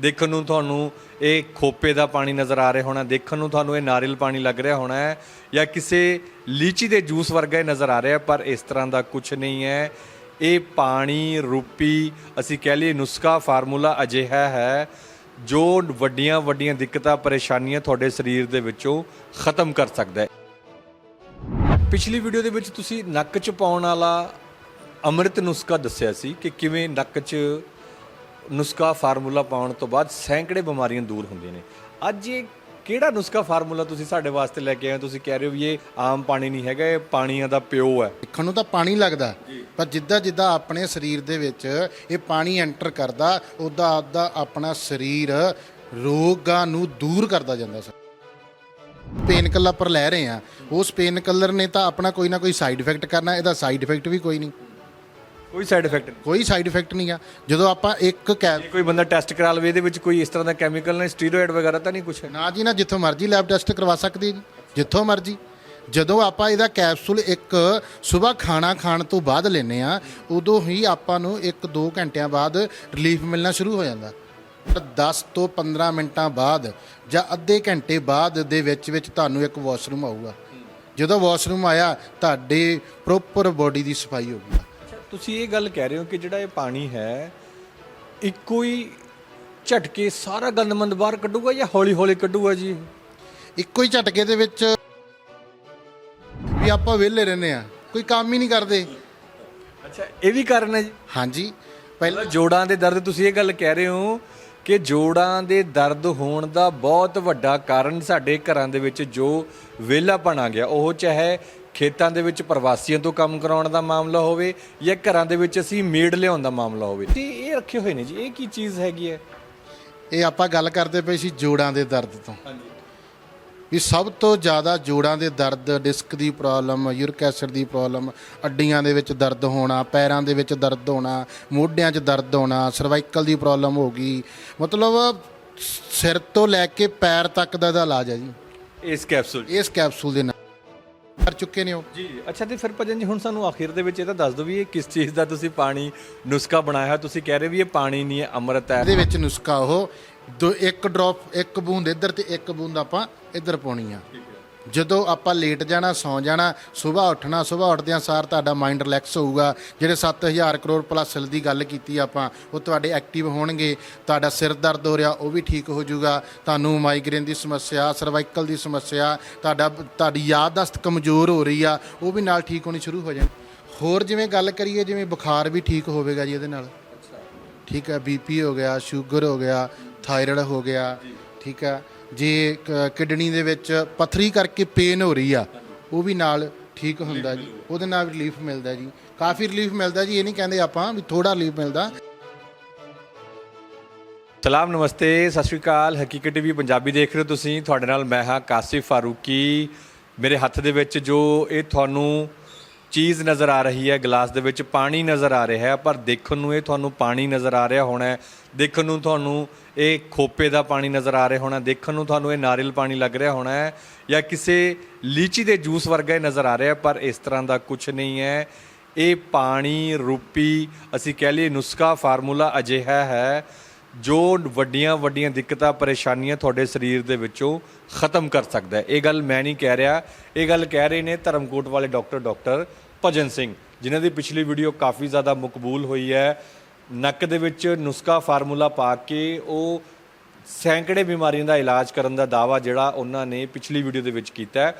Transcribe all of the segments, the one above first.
ਦੇਖਣ ਨੂੰ ਤੁਹਾਨੂੰ ਇਹ ਖੋਪੇ ਦਾ ਪਾਣੀ ਨਜ਼ਰ ਆ ਰਿਹਾ ਹੋਣਾ, ਦੇਖਣ ਨੂੰ ਤੁਹਾਨੂੰ ਇਹ ਨਾਰੀਅਲ ਪਾਣੀ ਲੱਗ ਰਿਹਾ ਹੋਣਾ ਹੈ ਜਾਂ ਕਿਸੇ ਲੀਚੀ ਦੇ ਜੂਸ ਵਰਗਾ ਇਹ ਨਜ਼ਰ ਆ ਰਿਹਾ, ਪਰ ਇਸ ਤਰ੍ਹਾਂ ਦਾ ਕੁਝ ਨਹੀਂ ਹੈ। ਇਹ ਪਾਣੀ, ਰੂਪੀ, ਅਸੀਂ ਕਹਿ ਲਈਏ ਨੁਸਖਾ ਫਾਰਮੂਲਾ ਅਜਿਹਾ ਹੈ ਜੋ ਵੱਡੀਆਂ ਵੱਡੀਆਂ ਦਿੱਕਤਾਂ, ਪਰੇਸ਼ਾਨੀਆਂ ਤੁਹਾਡੇ ਸਰੀਰ ਦੇ ਵਿੱਚੋਂ ਖਤਮ ਕਰ ਸਕਦਾ ਹੈ। ਪਿਛਲੀ ਵੀਡੀਓ ਦੇ ਵਿੱਚ ਤੁਸੀਂ ਨੱਕ 'ਚ ਪਾਉਣ ਵਾਲਾ ਅੰਮ੍ਰਿਤ ਨੁਸਖਾ ਦੱਸਿਆ ਸੀ ਕਿ ਕਿਵੇਂ ਨੱਕ 'ਚ ਨੁਸਖਾ ਫਾਰਮੂਲਾ ਪਾਉਣ ਤੋਂ ਬਾਅਦ ਸੈਂਕੜੇ ਬਿਮਾਰੀਆਂ ਦੂਰ ਹੁੰਦੀਆਂ ਨੇ। ਅੱਜ ਇਹ ਕਿਹੜਾ ਨੁਸਖਾ ਫਾਰਮੂਲਾ ਤੁਸੀਂ ਸਾਡੇ ਵਾਸਤੇ ਲੈ ਕੇ ਆਏ ਹੋ? ਤੁਸੀਂ ਕਹਿ ਰਹੇ ਹੋ ਵੀ ਇਹ ਆਮ ਪਾਣੀ ਨਹੀਂ ਹੈਗਾ ਇਹ ਪਾਣੀਆਂ ਦਾ ਪਿਓ ਹੈ। ਦੇਖਣ ਨੂੰ ਤਾਂ ਪਾਣੀ ਲੱਗਦਾ ਪਰ ਜਿੱਦਾਂ ਜਿੱਦਾਂ ਆਪਣੇ ਸਰੀਰ ਦੇ ਵਿੱਚ ਇਹ ਪਾਣੀ ਐਂਟਰ ਕਰਦਾ ਉਦਾਂ ਉਦਾਂ ਆਪਣਾ ਸਰੀਰ ਰੋਗਾਂ ਨੂੰ ਦੂਰ ਕਰਦਾ ਜਾਂਦਾ ਸਰ। ਪੇਨ ਕਲਰ ਪਰ ਲੈ ਰਹੇ ਆ ਉਸ ਪੇਨ ਕਲਰ ਨੇ ਤਾਂ ਆਪਣਾ ਕੋਈ ਨਾ ਕੋਈ ਸਾਈਡ ਇਫੈਕਟ ਕਰਨਾ ਇਹਦਾ ਸਾਈਡ ਇਫੈਕਟ ਵੀ ਕੋਈ ਨਹੀਂ। ਕੋਈ ਸਾਈਡ ਇਫੈਕਟ ਨਹੀਂ। ਕੋਈ ਸਾਈਡ ਇਫੈਕਟ ਨਹੀਂ ਆ। ਜਦੋਂ ਆਪਾਂ ਇੱਕ ਕੈਪ ਜੇ ਕੋਈ ਬੰਦਾ ਟੈਸਟ ਕਰਾ ਲਵੇ ਇਹਦੇ ਵਿੱਚ ਕੋਈ ਇਸ ਤਰ੍ਹਾਂ ਦਾ ਕੈਮੀਕਲ ਨਹੀਂ ਸਟੀਰੋਇਡ ਵਗੈਰਾ ਤਾਂ ਨਹੀਂ ਕੁਝ ਹੈ ਨਾ ਜੀ ਨਾ ਜਿੱਥੋਂ ਮਰਜ਼ੀ ਲੈਬ ਟੈਸਟ ਕਰਵਾ ਸਕਦੇ ਜੀ ਜਿੱਥੋਂ ਮਰਜ਼ੀ। ਜਦੋਂ ਆਪਾਂ ਇਹਦਾ ਕੈਪਸੂਲ ਇੱਕ ਸਵੇਰ ਖਾਣਾ ਖਾਣ ਤੋਂ ਬਾਅਦ ਲੈਨੇ ਆ ਉਦੋਂ ਹੀ ਆਪਾਂ ਨੂੰ 1-2 ਘੰਟਿਆਂ ਬਾਅਦ ਰਿਲੀਫ ਮਿਲਣਾ ਸ਼ੁਰੂ ਹੋ ਜਾਂਦਾ। ਪਰ 10 ਤੋਂ 15 ਮਿੰਟਾਂ ਬਾਅਦ ਜਾਂ ਅੱਧੇ ਘੰਟੇ ਬਾਅਦ ਦੇ ਵਿੱਚ ਵਿੱਚ ਤੁਹਾਨੂੰ ਇੱਕ ਵਾਸ਼ਰੂਮ ਆਊਗਾ। ਜਦੋਂ ਵਾਸ਼ਰੂਮ ਆਇਆ ਤੁਹਾਡੇ ਪ੍ਰੋਪਰ ਬੋਡੀ ਦੀ ਸਫ਼ਾਈ ਹੋਊਗੀ। ਅੱਛਾ ਤੁਸੀਂ ਇਹ ਗੱਲ ਕਹਿ ਰਹੇ ਹੋ ਕਿ ਜਿਹੜਾ ਇਹ ਪਾਣੀ ਹੈ ਇੱਕੋ ਹੀ ਝਟਕੇ ਸਾਰਾ ਗੰਦਮੰਦ ਬਾਹਰ ਕੱਢੂਗਾ ਜਾਂ ਹੌਲੀ ਹੌਲੀ ਕੱਢੂਗਾ ਜੀ? ਇੱਕੋ ਹੀ ਝਟਕੇ ਦੇ ਵਿੱਚ ਵੀ ਆਪਾਂ ਵਿਹਲੇ ਰਹਿੰਦੇ ਆ ਕੋਈ ਕੰਮ ਹੀ ਨਹੀਂ ਕਰਦੇ। ਅੱਛਾ ਇਹ ਵੀ ਕਾਰਨ ਹੈ ਜੀ? ਹਾਂਜੀ। ਪਹਿਲਾਂ ਪਹਿਲਾਂ ਜੋੜਾਂ ਦੇ ਦਰਦ ਤੁਸੀਂ ਇਹ ਗੱਲ ਕਹਿ ਰਹੇ ਹੋ ਕਿ ਜੋੜਾਂ ਦੇ ਦਰਦ ਹੋਣ ਦਾ ਬਹੁਤ ਵੱਡਾ ਕਾਰਨ ਸਾਡੇ ਘਰਾਂ ਦੇ ਵਿੱਚ ਜੋ ਵਿਹਲਾਪਣ ਆ ਗਿਆ ਉਹ ਚਾਹੇ ਖੇਤਾਂ ਦੇ ਵਿੱਚ ਪ੍ਰਵਾਸੀਆਂ ਤੋਂ ਕੰਮ ਕਰਾਉਣ ਦਾ ਮਾਮਲਾ ਹੋਵੇ ਜਾਂ ਘਰਾਂ ਦੇ ਵਿੱਚ ਅਸੀਂ ਮੇਡ ਲਿਆਉਣ ਦਾ ਮਾਮਲਾ ਹੋਵੇ। ਤੇ ਇਹ ਰੱਖੇ ਹੋਏ ਨੇ ਜੀ ਇਹ ਕੀ ਚੀਜ਼ ਹੈਗੀ ਹੈ? ਇਹ ਆਪਾਂ ਗੱਲ ਕਰਦੇ ਪਏ ਸੀ ਜੋੜਾਂ ਦੇ ਦਰਦ ਤੋਂ। ਹਾਂਜੀ ਵੀ ਸਭ ਤੋਂ ਜ਼ਿਆਦਾ ਜੋੜਾਂ ਦੇ ਦਰਦ ਡਿਸਕ ਦੀ ਪ੍ਰੋਬਲਮ ਯੂਰਿਕ ਐਸਿਡ ਦੀ ਪ੍ਰੋਬਲਮ ਅੱਡੀਆਂ ਦੇ ਵਿੱਚ ਦਰਦ ਹੋਣਾ ਪੈਰਾਂ ਦੇ ਵਿੱਚ ਦਰਦ ਹੋਣਾ ਮੋਢਿਆਂ 'ਚ ਦਰਦ ਹੋਣਾ ਸਰਵਾਈਕਲ ਦੀ ਪ੍ਰੋਬਲਮ ਹੋ ਗਈ। ਮਤਲਬ ਸਿਰ ਤੋਂ ਲੈ ਕੇ ਪੈਰ ਤੱਕ ਦਾ ਇਹਦਾ ਇਲਾਜ ਹੈ ਜੀ। ਇਸ ਕੈਪਸੂਲ ਇਸ ਕੈਪਸੂਲ ਦੇ ਨਾਲ। ਚੁੱਕੇ ਨੇ ਉਹ। ਜੀ ਅੱਛਾ ਤੇ ਫਿਰ ਭਜਨ ਜੀ ਹੁਣ ਸਾਨੂੰ ਆਖਿਰ ਦੇ ਵਿੱਚ ਇਹ ਤਾਂ ਦੱਸ ਦਿਓ ਵੀ ਇਹ ਕਿਸ ਚੀਜ਼ ਦਾ ਤੁਸੀਂ ਪਾਣੀ ਨੁਸਖਾ ਬਣਾਇਆ ਤੁਸੀਂ ਕਹਿ ਰਹੇ ਵੀ ਇਹ ਪਾਣੀ ਨਹੀਂ ਹੈ ਅੰਮ੍ਰਿਤ ਹੈ। ਇਹਦੇ ਵਿੱਚ ਨੁਸਖਾ ਉਹ ਦੋ ਇੱਕ ਡ੍ਰੌਪ ਇੱਕ ਬੂੰਦ ਇੱਧਰ ਤੇ ਇੱਕ ਬੂੰਦ ਆਪਾਂ ਇੱਧਰ ਪਾਉਣੀ ਆ। ਜਦੋਂ ਆਪਾਂ ਲੇਟ ਜਾਣਾ ਸੌਂ ਜਾਣਾ ਸਵੇਰ ਉੱਠਣਾ ਸਵੇਰ ਉੱਠਦਿਆਂ ਸਾਰ ਤੁਹਾਡਾ ਮਾਈਂਡ ਰਿਲੈਕਸ ਹੋਊਗਾ। ਜਿਹੜੇ 7000 ਕਰੋੜ ਪਲੱਸ ਦੀ ਗੱਲ ਕੀਤੀ ਆਪਾਂ ਉਹ ਤੁਹਾਡੇ ਐਕਟਿਵ ਹੋਣਗੇ। ਤੁਹਾਡਾ ਸਿਰ ਦਰਦ ਹੋ ਰਿਹਾ ਉਹ ਵੀ ਠੀਕ ਹੋ ਜਾਊਗਾ। ਤੁਹਾਨੂੰ ਮਾਈਗ੍ਰੇਨ ਦੀ ਸਮੱਸਿਆ ਸਰਵਾਈਕਲ ਦੀ ਸਮੱਸਿਆ ਤੁਹਾਡਾ ਤੁਹਾਡੀ ਯਾਦਦਾਸ਼ਤ ਕਮਜ਼ੋਰ ਹੋ ਰਹੀ ਆ ਉਹ ਵੀ ਨਾਲ ਠੀਕ ਹੋਣੀ ਸ਼ੁਰੂ ਹੋ ਜਾਣੀ। ਹੋਰ ਜਿਵੇਂ ਗੱਲ ਕਰੀਏ ਜਿਵੇਂ ਬੁਖਾਰ ਵੀ ਠੀਕ ਹੋਵੇਗਾ ਜੀ ਇਹਦੇ ਨਾਲ। ਠੀਕ ਹੈ ਬੀਪੀ ਹੋ ਗਿਆ ਸ਼ੂਗਰ ਹੋ ਗਿਆ ਥਾਇਰਾਇਡ ਹੋ ਗਿਆ ਠੀਕ ਹੈ। ਜੇ ਕਿਡਨੀ ਦੇ ਵਿੱਚ ਪਥਰੀ ਕਰਕੇ ਪੇਨ ਹੋ ਰਹੀ ਆ ਉਹ ਵੀ ਨਾਲ ਠੀਕ ਹੁੰਦਾ ਜੀ। ਉਹਦੇ ਨਾਲ ਰਿਲੀਫ ਮਿਲਦਾ ਜੀ। ਕਾਫੀ ਰਿਲੀਫ ਮਿਲਦਾ ਜੀ ਇਹ ਨਹੀਂ ਕਹਿੰਦੇ ਆਪਾਂ ਵੀ ਥੋੜਾ ਰਿਲੀਫ ਮਿਲਦਾ। ਸਲਾਮ ਨਮਸਤੇ ਸਤਿ ਸ਼੍ਰੀ ਅਕਾਲ। ਹਕੀਕਤ ਟੀਵੀ ਪੰਜਾਬੀ ਦੇਖ ਰਹੇ ਹੋ ਤੁਸੀਂ। ਤੁਹਾਡੇ ਨਾਲ ਮੈਂ ਹਾਂ ਕਾਸਿਫ ਫਾਰੂਕੀ। ਮੇਰੇ ਹੱਥ ਦੇ ਵਿੱਚ ਜੋ ਇਹ ਤੁਹਾਨੂੰ ਚੀਜ਼ ਨਜ਼ਰ ਆ ਰਹੀ ਹੈ, ਗਲਾਸ ਦੇ ਵਿੱਚ ਪਾਣੀ ਨਜ਼ਰ ਆ ਰਿਹਾ ਹੈ, ਪਰ ਦੇਖਣ ਨੂੰ ਇਹ ਤੁਹਾਨੂੰ ਪਾਣੀ ਨਜ਼ਰ ਆ ਰਿਹਾ ਹੋਣਾ ਹੈ। ਦੇਖਣ ਨੂੰ ਤੁਹਾਨੂੰ ਇਹ ਖੋਪੇ ਦਾ ਪਾਣੀ ਨਜ਼ਰ ਆ ਰਿਹਾ ਹੋਣਾ ਦੇਖਣ ਨੂੰ ਤੁਹਾਨੂੰ ਇਹ ਨਾਰੀਅਲ ਪਾਣੀ ਲੱਗ ਰਿਹਾ ਹੋਣਾ ਹੈ ਜਾਂ ਕਿਸੇ ਲੀਚੀ ਦੇ ਜੂਸ ਵਰਗਾ ਇਹ ਨਜ਼ਰ ਆ ਰਿਹਾ ਪਰ ਇਸ ਤਰ੍ਹਾਂ ਦਾ ਕੁਝ ਨਹੀਂ ਹੈ। ਇਹ ਪਾਣੀ, ਰੂਪੀ, ਅਸੀਂ ਕਹਿ ਲਈਏ ਨੁਸਖਾ ਫਾਰਮੂਲਾ ਅਜਿਹਾ ਹੈ ਜੋ ਵੱਡੀਆਂ ਵੱਡੀਆਂ ਦਿੱਕਤਾਂ, ਪਰੇਸ਼ਾਨੀਆਂ ਤੁਹਾਡੇ ਸਰੀਰ ਦੇ ਵਿੱਚੋਂ ਖਤਮ ਕਰ ਸਕਦਾ ਹੈ। ਇਹ ਗੱਲ ਮੈਂ ਨਹੀਂ ਕਹਿ ਰਿਹਾ। ਇਹ ਗੱਲ ਕਹਿ ਰਹੇ ਨੇ ਧਰਮਕੋਟ ਵਾਲੇ ਡਾਕਟਰ ਡਾਕਟਰ ਭਜਨ ਸਿੰਘ, ਜਿਨ੍ਹਾਂ ਦੀ ਪਿਛਲੀ ਵੀਡੀਓ ਕਾਫੀ ਜ਼ਿਆਦਾ ਮਕਬੂਲ ਹੋਈ ਹੈ। ਨੱਕ ਦੇ ਵਿੱਚ ਨੁਸਖਾ ਫਾਰਮੂਲਾ ਪਾ ਕੇ ਉਹ ਸੈਂਕੜੇ ਬਿਮਾਰੀਆਂ ਦਾ ਇਲਾਜ ਕਰਨ ਦਾ ਦਾਵਾ ਜਿਹੜਾ ਉਹਨਾਂ ਨੇ ਪਿਛਲੀ ਵੀਡੀਓ ਦੇ ਵਿੱਚ ਕੀਤਾ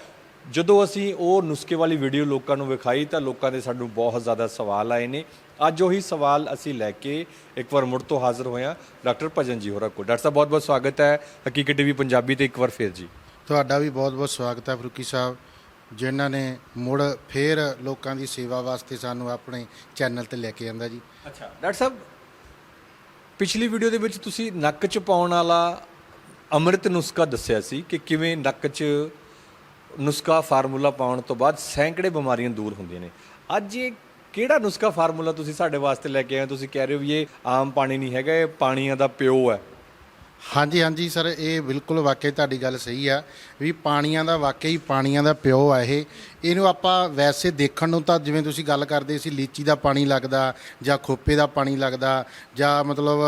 ਜਦੋਂ ਅਸੀਂ ਉਹ ਨੁਸਖੇ ਵਾਲੀ ਵੀਡੀਓ ਲੋਕਾਂ ਨੂੰ ਵਿਖਾਈ ਤਾਂ ਲੋਕਾਂ ਦੇ ਸਾਨੂੰ ਬਹੁਤ ਜ਼ਿਆਦਾ ਸਵਾਲ ਆਏ ਨੇ। ਅੱਜ ਉਹੀ ਸਵਾਲ ਅਸੀਂ ਲੈ ਕੇ ਇੱਕ ਵਾਰ ਮੁੜ ਤੋਂ ਹਾਜ਼ਰ ਹੋਏ ਹਾਂ। ਡਾਕਟਰ ਭਜਨ ਜੀ ਹੋਰਾਂ ਕੋਲ। ਡਾਕਟਰ ਸਾਹਿਬ ਬਹੁਤ ਬਹੁਤ ਸਵਾਗਤ ਹੈ। ਹਕੀਕਤ ਟੀਵੀ ਪੰਜਾਬੀ ਤੇ ਇੱਕ ਵਾਰ ਫੇਰ ਜੀ। ਤੁਹਾਡਾ ਵੀ ਬਹੁਤ ਬਹੁਤ ਸਵਾਗਤ ਹੈ ਫਰੂਕੀ ਸਾਹਿਬ ਜਿਨ੍ਹਾਂ ਨੇ ਮੁੜ ਫੇਰ ਲੋਕਾਂ ਦੀ ਸੇਵਾ ਵਾਸਤੇ ਸਾਨੂੰ ਆਪਣੇ ਚੈਨਲ ਤੇ ਲੈ ਕੇ ਆਂਦਾ ਜੀ। ਅੱਛਾ ਡਾਕਟਰ ਸਾਹਿਬ ਪਿਛਲੀ ਵੀਡੀਓ ਦੇ ਵਿੱਚ ਤੁਸੀਂ ਨੱਕ 'ਚ ਪਾਉਣ ਵਾਲਾ ਅੰਮ੍ਰਿਤ ਨੁਸਖਾ ਦੱਸਿਆ ਸੀ ਕਿ ਕਿਵੇਂ ਨੱਕ 'ਚ ਨੁਸਖਾ ਫਾਰਮੂਲਾ ਪਾਉਣ ਤੋਂ ਬਾਅਦ ਸੈਂਕੜੇ ਬਿਮਾਰੀਆਂ ਦੂਰ ਹੁੰਦੀਆਂ ਨੇ। ਅੱਜ ਇਹ ਕਿਹੜਾ ਨੁਸਖਾ ਫਾਰਮੂਲਾ ਤੁਸੀਂ ਸਾਡੇ ਵਾਸਤੇ ਲੈ ਕੇ ਆਏ ਹੋ? ਤੁਸੀਂ ਕਹਿ ਰਹੇ ਹੋ ਵੀ ਇਹ ਆਮ ਪਾਣੀ ਨਹੀਂ ਹੈਗਾ, ਇਹ ਪਾਣੀਆਂ ਦਾ ਪਿਓ ਹੈ। ਹਾਂਜੀ ਹਾਂਜੀ ਸਰ, ਇਹ ਬਿਲਕੁਲ ਵਾਕਈ ਤੁਹਾਡੀ ਗੱਲ ਸਹੀ ਆ ਵੀ ਪਾਣੀਆਂ ਦਾ ਵਾਕਈ ਪਾਣੀਆਂ ਦਾ ਪਿਓ ਆ ਇਹ। ਇਹਨੂੰ ਆਪਾਂ ਵੈਸੇ ਦੇਖਣ ਨੂੰ ਤਾਂ ਜਿਵੇਂ ਤੁਸੀਂ ਗੱਲ ਕਰਦੇ ਸੀ, ਲੀਚੀ ਦਾ ਪਾਣੀ ਲੱਗਦਾ ਜਾਂ ਖੋਪੇ ਦਾ ਪਾਣੀ ਲੱਗਦਾ ਜਾਂ ਮਤਲਬ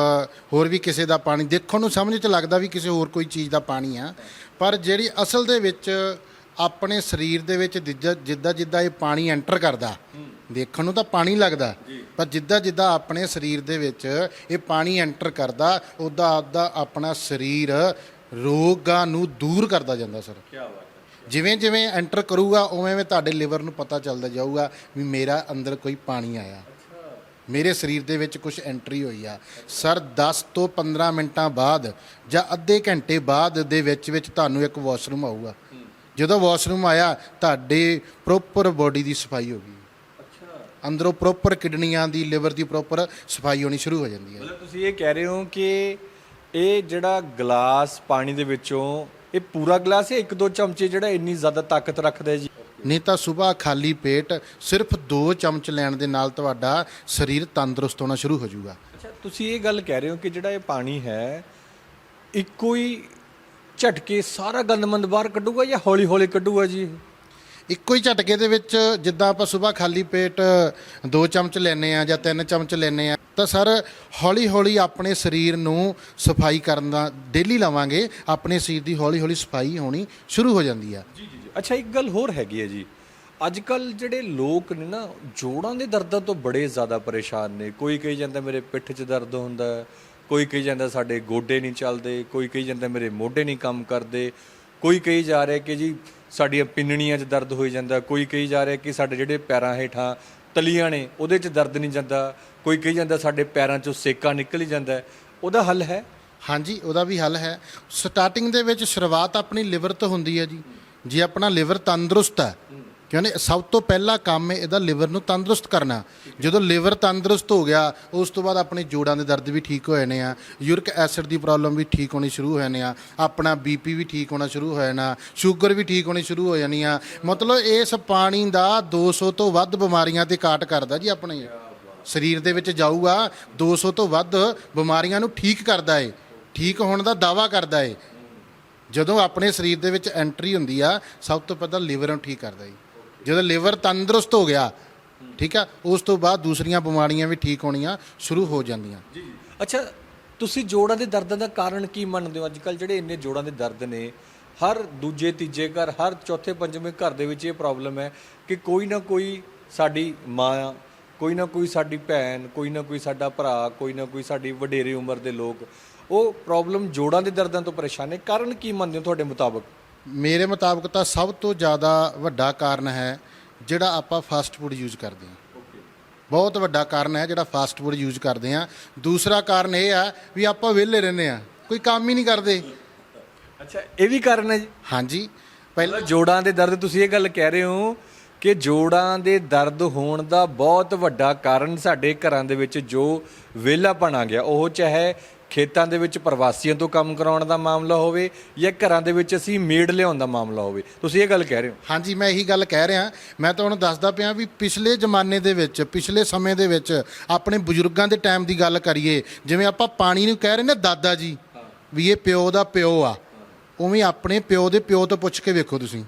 ਹੋਰ ਵੀ ਕਿਸੇ ਦਾ ਪਾਣੀ, ਦੇਖਣ ਨੂੰ ਸਮਝ 'ਚ ਲੱਗਦਾ ਵੀ ਕਿਸੇ ਹੋਰ ਕੋਈ ਚੀਜ਼ ਦਾ ਪਾਣੀ ਆ। ਪਰ ਜਿਹੜੀ ਅਸਲ ਦੇ ਵਿੱਚ ਆਪਣੇ ਸਰੀਰ ਦੇ ਵਿੱਚ ਜਿੱਦਾਂ ਜਿੱਦਾਂ ਜਿੱਦਾਂ ਇਹ ਪਾਣੀ ਐਂਟਰ ਕਰਦਾ ਦੇਖਣ ਨੂੰ ਤਾਂ ਪਾਣੀ ਲੱਗਦਾ। ਪਰ ਜਿੱਦਾਂ ਜਿੱਦਾਂ ਆਪਣੇ ਸਰੀਰ ਦੇ ਵਿੱਚ ਇਹ ਪਾਣੀ ਐਂਟਰ ਕਰਦਾ ਉਦਾਂ ਉਦਾਂ ਆਪਣਾ ਸਰੀਰ ਰੋਗਾਂ ਨੂੰ ਦੂਰ ਕਰਦਾ ਜਾਂਦਾ ਸਰ। ਕੀ ਬਾਤ ਜਿਵੇਂ ਜਿਵੇਂ ਐਂਟਰ ਕਰੂਗਾ ਉਵੇਂ ਉਵੇਂ ਤੁਹਾਡੇ ਲਿਵਰ ਨੂੰ ਪਤਾ ਚੱਲਦਾ ਜਾਊਗਾ ਵੀ ਮੇਰਾ ਅੰਦਰ ਕੋਈ ਪਾਣੀ ਆਇਆ। ਮੇਰੇ ਸਰੀਰ ਦੇ ਵਿੱਚ ਕੁਝ ਐਂਟਰੀ ਹੋਈ ਆ। ਸਰ 10 ਤੋਂ 15 ਮਿੰਟਾਂ ਬਾਅਦ ਜਾਂ ਅੱਧੇ ਘੰਟੇ ਬਾਅਦ ਦੇ ਵਿੱਚ ਵਿੱਚ ਤੁਹਾਨੂੰ ਇੱਕ ਵਾਸ਼ਰੂਮ ਆਊਗਾ। ਜਦੋਂ ਵਾਸ਼ਰੂਮ ਆਇਆ ਤੁਹਾਡੇ ਪ੍ਰੋਪਰ ਬੋਡੀ ਦੀ ਸਫ਼ਾਈ ਹੋ ਗਈ। ਅੰਦਰੋਂ ਪ੍ਰੋਪਰ ਕਿਡਨੀਆਂ ਦੀ ਲਿਵਰ ਦੀ ਪ੍ਰੋਪਰ ਸਫ਼ਾਈ ਹੋਣੀ ਸ਼ੁਰੂ ਹੋ ਜਾਂਦੀ ਹੈ। ਮਤਲਬ ਤੁਸੀਂ ਇਹ ਕਹਿ ਰਹੇ ਹੋ ਕਿ ਇਹ ਜਿਹੜਾ ਗਲਾਸ ਪਾਣੀ ਦੇ ਵਿੱਚੋਂ ਇਹ ਪੂਰਾ ਗਲਾਸ ਹੈ ਇੱਕ ਦੋ ਚਮਚੇ ਜਿਹੜਾ ਇੰਨੀ ਜ਼ਿਆਦਾ ਤਾਕਤ ਰੱਖਦਾ ਹੈ ਜੀ? ਨਹੀਂ ਤਾਂ ਸਵੇਰ ਖਾਲੀ ਪੇਟ ਸਿਰਫ 2 ਚਮਚ ਲੈਣ ਦੇ ਨਾਲ ਤੁਹਾਡਾ ਸਰੀਰ ਤੰਦਰੁਸਤ ਹੋਣਾ ਸ਼ੁਰੂ ਹੋ ਜਾਊਗਾ। ਅੱਛਾ ਤੁਸੀਂ ਇਹ ਗੱਲ ਕਹਿ ਰਹੇ ਹੋ ਕਿ ਜਿਹੜਾ ਇਹ ਪਾਣੀ ਹੈ ਇੱਕੋ ਹੀ ਝਟਕੇ ਸਾਰਾ ਗੰਦਮੰਦ ਬਾਹਰ ਕੱਢੂਗਾ ਜਾਂ ਹੌਲੀ ਹੌਲੀ ਕੱਢੂਗਾ ਜੀ? ਇੱਕੋ ਹੀ ਝਟਕੇ ਦੇ ਵਿੱਚ ਜਿੱਦਾਂ ਆਪਾਂ ਸਵੇਰ ਖਾਲੀ ਪੇਟ ਦੋ ਚਮਚ ਲੈਨੇ ਆ ਜਾਂ ਤਿੰਨ ਚਮਚ ਲੈਨੇ ਆ ਤਾਂ ਸਰ ਹੌਲੀ ਹੌਲੀ ਆਪਣੇ ਸਰੀਰ ਨੂੰ ਸਫ਼ਾਈ ਕਰਨ ਦਾ ਡੇਲੀ ਲਵਾਂਗੇ, ਆਪਣੇ ਸਰੀਰ ਦੀ ਹੌਲੀ ਹੌਲੀ ਸਫ਼ਾਈ ਹੋਣੀ ਸ਼ੁਰੂ ਹੋ ਜਾਂਦੀ ਆ। ਜੀ ਜੀ ਅੱਛਾ, ਇੱਕ ਗੱਲ ਹੋਰ ਹੈਗੀ ਹੈ ਜੀ। ਅੱਜ ਕੱਲ ਜਿਹੜੇ ਲੋਕ ਨੇ ਨਾ, ਜੋੜਾਂ ਦੇ ਦਰਦਾਂ ਤੋਂ ਬੜੇ ਜ਼ਿਆਦਾ ਪਰੇਸ਼ਾਨ ਨੇ। ਕੋਈ ਕਹੀ ਜਾਂਦਾ, ਮੇਰੇ ਪਿੱਠ 'ਚ ਦਰਦ ਹੁੰਦਾ ਕੋਈ ਕਹੀ ਜਾਂਦਾ, ਸਾਡੇ ਗੋਡੇ ਨਹੀਂ ਚੱਲਦੇ। ਕੋਈ ਕਹੀ ਜਾਂਦਾ, ਮੇਰੇ ਮੋਢੇ ਨਹੀਂ ਕੰਮ ਕਰਦੇ। ਕੋਈ ਕਹੀ ਜਾ ਰਿਹਾ ਕਿ ਜੀ ਸਾਡੀਆਂ ਪਿੰਨਣੀਆਂ 'ਚ ਦਰਦ ਹੋਈ ਜਾਂਦਾ। ਕੋਈ ਕਹੀ ਜਾ ਰਿਹਾ ਕਿ ਸਾਡੇ ਜਿਹੜੇ ਪੈਰਾਂ ਹੇਠਾਂ ਤਲੀਆਂ ਨੇ, ਉਹਦੇ 'ਚ ਦਰਦ ਨਹੀਂ ਜਾਂਦਾ। ਕੋਈ ਕਹੀ ਜਾਂਦਾ ਸਾਡੇ ਪੈਰਾਂ 'ਚੋਂ ਸੇਕਾ ਨਿਕਲ ਹੀ ਜਾਂਦਾ। ਉਹਦਾ ਹੱਲ ਹੈ? ਹਾਂਜੀ, ਉਹਦਾ ਵੀ ਹੱਲ ਹੈ। ਸਟਾਰਟਿੰਗ ਦੇ ਵਿੱਚ ਸ਼ੁਰੂਆਤ ਆਪਣੀ ਲਿਵਰ ਤੋਂ ਹੁੰਦੀ ਹੈ ਜੀ। ਜੇ ਆਪਣਾ ਲਿਵਰ ਤੰਦਰੁਸਤ ਹੈ ਕਿਉਂਕਿ ਸਭ ਤੋਂ ਪਹਿਲਾ ਕੰਮ ਹੈ ਇਹਦਾ ਲਿਵਰ ਨੂੰ ਤੰਦਰੁਸਤ ਕਰਨਾ। ਜਦੋਂ ਲਿਵਰ ਤੰਦਰੁਸਤ ਹੋ ਗਿਆ, ਉਸ ਤੋਂ ਬਾਅਦ ਆਪਣੇ ਜੋੜਾਂ ਦੇ ਦਰਦ ਵੀ ਠੀਕ ਹੋ ਜਾਣੇ ਆ, ਯੂਰਿਕ ਐਸਿਡ ਦੀ ਪ੍ਰੋਬਲਮ ਵੀ ਠੀਕ ਹੋਣੀ ਸ਼ੁਰੂ ਹੋ ਜਾਣੇ ਆ, ਆਪਣਾ ਬੀਪੀ ਵੀ ਠੀਕ ਹੋਣਾ ਸ਼ੁਰੂ ਹੋ ਜਾਣਾ, ਸ਼ੂਗਰ ਵੀ ਠੀਕ ਹੋਣੀ ਸ਼ੁਰੂ ਹੋ ਜਾਣੀ ਆ। ਮਤਲਬ ਇਸ ਪਾਣੀ ਦਾ 200 ਤੋਂ ਵੱਧ ਬਿਮਾਰੀਆਂ ਤੇ ਕਾਟ ਕਰਦਾ ਜੀ ਆਪਣੇ। ਸਰੀਰ ਦੇ ਵਿੱਚ ਜਾਊਗਾ 200 ਤੋਂ ਵੱਧ ਬਿਮਾਰੀਆਂ ਨੂੰ ਠੀਕ ਕਰਦਾ ਏ, ਠੀਕ ਹੋਣ ਦਾ ਦਾਵਾ ਕਰਦਾ ਏ। ਜਦੋਂ ਆਪਣੇ ਸਰੀਰ ਦੇ ਵਿੱਚ ਐਂਟਰੀ ਹੁੰਦੀ ਆ, ਸਭ ਤੋਂ ਪਹਿਲਾਂ ਲੀਵਰ ਨੂੰ ਠੀਕ ਕਰਦਾ ਏ ਜਦੋਂ ਲਿਵਰ ਤੰਦਰੁਸਤ ਹੋ ਗਿਆ, ਠੀਕ ਆ, ਉਸ ਤੋਂ ਬਾਅਦ ਦੂਸਰੀਆਂ ਬਿਮਾਰੀਆਂ ਵੀ ਠੀਕ ਹੋਣੀਆਂ ਸ਼ੁਰੂ ਹੋ ਜਾਂਦੀਆਂ। ਜੀ ਜੀ। ਅੱਛਾ, ਤੁਸੀਂ ਜੋੜਾਂ ਦੇ ਦਰਦਾਂ ਦਾ ਕਾਰਨ ਕੀ ਮੰਨਦੇ ਹੋ? ਅੱਜ ਕੱਲ ਜਿਹੜੇ ਇੰਨੇ ਜੋੜਾਂ ਦੇ ਦਰਦ ਨੇ, ਹਰ ਦੂਜੇ, ਤੀਜੇ ਘਰ, ਹਰ ਚੌਥੇ, ਪੰਜਵੇਂ ਘਰ ਦੇ ਵਿੱਚ ਇਹ ਪ੍ਰੋਬਲਮ ਹੈ ਕਿ ਕੋਈ ਨਾ ਕੋਈ ਸਾਡੀ ਮਾਂ, ਕੋਈ ਨਾ ਕੋਈ ਸਾਡੀ ਭੈਣ, ਕੋਈ ਨਾ ਕੋਈ ਸਾਡਾ ਭਰਾ, ਕੋਈ ਨਾ ਕੋਈ ਸਾਡੀ ਵਡੇਰੇ ਉਮਰ ਦੇ ਲੋਕ, ਉਹ ਪ੍ਰੋਬਲਮ ਜੋੜਾਂ ਦੇ ਦਰਦਾਂ ਤੋਂ ਪਰੇਸ਼ਾਨ ਨੇ। ਕਾਰਨ ਕੀ ਮੰਨਦੇ ਹੋ ਤੁਹਾਡੇ ਮੁਤਾਬਕ? ਮੇਰੇ ਮੁਤਾਬਕ ਤਾਂ ਸਭ ਤੋਂ ਜ਼ਿਆਦਾ ਵੱਡਾ ਕਾਰਨ ਹੈ ਜਿਹੜਾ ਆਪਾਂ ਫਾਸਟ ਫੂਡ ਯੂਜ਼ ਕਰਦੇ ਹਾਂ। ਬਹੁਤ ਵੱਡਾ ਕਾਰਨ ਹੈ ਜਿਹੜਾ ਫਾਸਟ ਫੂਡ ਯੂਜ਼ ਕਰਦੇ ਆ ਦੂਸਰਾ ਕਾਰਨ ਇਹ ਆ ਵੀ ਆਪਾਂ ਵਿਹਲੇ ਰਹਿੰਦੇ ਆ ਕੋਈ ਕੰਮ ਹੀ ਨਹੀਂ ਕਰਦੇ। ਅੱਛਾ ਇਹ ਵੀ ਕਾਰਨ ਹੈ ਜੀ? ਹਾਂਜੀ। ਪਹਿਲਾਂ ਪਹਿਲਾਂ ਜੋੜਾਂ ਦੇ ਦਰਦ ਤੁਸੀਂ ਇਹ ਗੱਲ ਕਹਿ ਰਹੇ ਹੋ ਕਿ ਜੋੜਾਂ ਦੇ ਦਰਦ ਹੋਣ ਦਾ ਬਹੁਤ ਵੱਡਾ ਕਾਰਨ ਸਾਡੇ ਘਰਾਂ ਦੇ ਵਿੱਚ ਜੋ ਵਿਹਲਾਪਣ ਆ ਗਿਆ। ਉਹ ਚਾਹੇ ਖੇਤਾਂ ਦੇ ਵਿੱਚ ਪ੍ਰਵਾਸੀਆਂ ਤੋਂ ਕੰਮ ਕਰਾਉਣ ਦਾ ਮਾਮਲਾ ਹੋਵੇ ਜਾਂ ਘਰਾਂ ਦੇ ਵਿੱਚ ਅਸੀਂ ਮੇਡ ਲਿਆਉਣ ਦਾ ਮਾਮਲਾ ਹੋਵੇ। ਤੁਸੀਂ ਇਹ ਗੱਲ ਕਹਿ ਰਹੇ ਹੋ? ਹਾਂਜੀ ਮੈਂ ਇਹੀ ਗੱਲ ਕਹਿ ਰਿਹਾ। ਮੈਂ ਤੁਹਾਨੂੰ ਦੱਸਦਾ ਪਿਆ ਵੀ ਪਿਛਲੇ ਜ਼ਮਾਨੇ ਦੇ ਵਿੱਚ ਪਿਛਲੇ ਸਮੇਂ ਦੇ ਵਿੱਚ ਆਪਣੇ ਬਜ਼ੁਰਗਾਂ ਦੇ ਟਾਈਮ ਦੀ ਗੱਲ ਕਰੀਏ ਜਿਵੇਂ ਆਪਾਂ ਪਾਣੀ ਨੂੰ ਕਹਿ ਰਹੇ ਨੇ ਦਾਦਾ ਜੀ ਵੀ ਇਹ ਪਿਓ ਦਾ ਪਿਓ ਆ। ਉਵੇਂ ਆਪਣੇ ਪਿਓ ਦੇ ਪਿਓ ਤੋਂ ਪੁੱਛ ਕੇ ਵੇਖੋ ਤੁਸੀਂ।